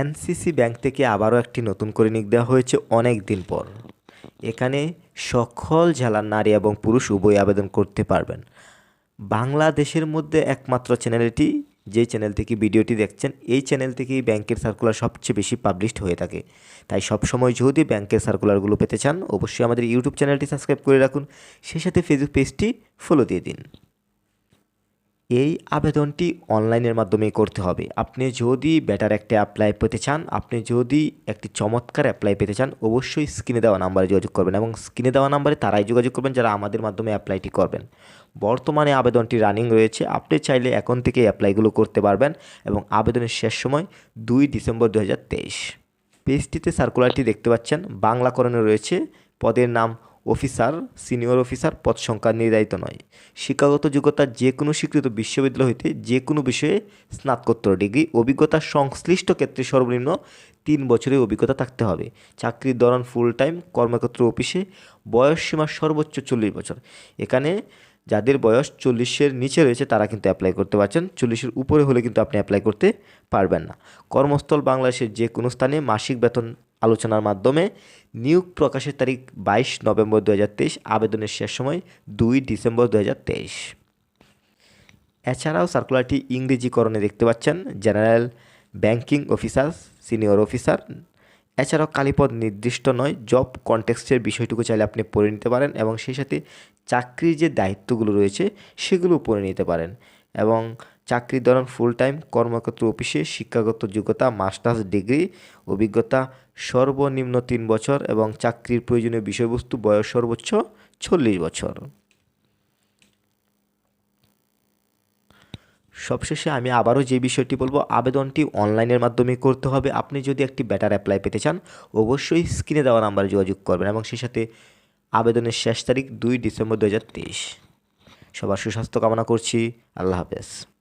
NCC bank থেকে আবারও একটি নতুন করে নিক দেওয়া হয়েছে অনেক দিন পর। এখানে সকল জেলার নারী এবং পুরুষ উভয় আবেদন করতে পারবেন। বাংলাদেশের মধ্যে একমাত্র চ্যানেল এটি যে চ্যানেল থেকে ভিডিওটি দেখছেন, এই চ্যানেল থেকেই ব্যাংকের সার্কুলার সবচেয়ে বেশি পাবলিশড হয়ে থাকে। তাই সবসময় যদি ব্যাংকের সার্কুলারগুলো পেতে চান, অবশ্যই আমাদের ইউটিউব চ্যানেলটি সাবস্ক্রাইব করে রাখুন। সেই সাথে ফেসবুক পেজটি ফলো দিয়ে দিন। এই আবেদনটি অনলাইনের মাধ্যমে করতে হবে। আপনি যদি বেটার একটা অ্যাপ্লাই পেতে চান, আপনি যদি একটি চমৎকার অ্যাপ্লাই পেতে চান, অবশ্যই স্ক্রিনে দেওয়া নাম্বারে যোগাযোগ করবেন এবং স্ক্রিনে দেওয়া নাম্বারে তারাই যোগাযোগ করবেন যারা আমাদের মাধ্যমে অ্যাপ্লাইটি করবেন। বর্তমানে আবেদনটি রানিং রয়েছে। আপনি চাইলে এখন থেকে অ্যাপ্লাইগুলো করতে পারবেন এবং আবেদনের শেষ সময় দুই ডিসেম্বর দু হাজার তেইশ। পেজটিতে সার্কুলারটি দেখতে পাচ্ছেন। বাংলাকরণে রয়েছে। পদের নাম অফিসার, সিনিয়র অফিসার পদ সংখ্যা নির্ধারিত নয়। শিক্ষাগত যোগ্যতা যে কোনো স্বীকৃত বিশ্ববিদ্যালয় হইতে যে কোনো বিষয়ে স্নাতকোত্তর ডিগ্রি, অভিজ্ঞতা সংশ্লিষ্ট ক্ষেত্রে সর্বনিম্ন তিন বছরের অভিজ্ঞতা থাকতে হবে। চাকরির দরন ফুল টাইম কর্মক্ষেত্র অফিসে বয়স সীমা সর্বোচ্চ চল্লিশ বছর। এখানে যাদের বয়স চল্লিশের নিচে রয়েছে তারা কিন্তু অ্যাপ্লাই করতে পারছেন, চল্লিশের উপরে হলে কিন্তু আপনি অ্যাপ্লাই করতে পারবেন না। কর্মস্থল বাংলাদেশের যে কোনো স্থানে মাসিক বেতন আলোচনার মাধ্যমে নিয়োগ প্রকাশের তারিখ বাইশ নভেম্বর দু হাজার তেইশ, আবেদনের শেষ সময় দুই ডিসেম্বর দু হাজার তেইশ। এছাড়াও সার্কুলারটি ইংরেজিকরণে দেখতে পাচ্ছেন general banking officer, senior officer. এছাড়াও কালীপদ নির্দিষ্ট নয়, জব কনটেক্সটের বিষয়টুকু চাইলে আপনি পড়ে নিতে পারেন এবং সেই সাথে চাকরির যে দায়িত্বগুলো রয়েছে সেগুলো পড়ে নিতে পারেন। এবং চাকরির ধরন ফুল টাইম কর্মক্ষেত্র অফিসে শিক্ষাগত যোগ্যতা মাস্টার্স ডিগ্রি অভিজ্ঞতা সর্বনিম্ন তিন বছর এবং চাকরির প্রয়োজনীয় বিষয়বস্তু বয়স সর্বোচ্চ চল্লিশ বছর। সবশেষে আমি আবারও যে বিষয়টি বলব, আবেদনটি অনলাইনের মাধ্যমে করতে হবে। আপনি যদি একটি ব্যাটার অ্যাপ্লাই পেতে চান, অবশ্যই স্ক্রিনে দেওয়া নাম্বারে যোগাযোগ করবেন এবং সেই সাথে আবেদনের শেষ তারিখ দুই ডিসেম্বর দু হাজার তেইশ। সবার সুস্বাস্থ্য কামনা করছি। আল্লাহ হাফেজ।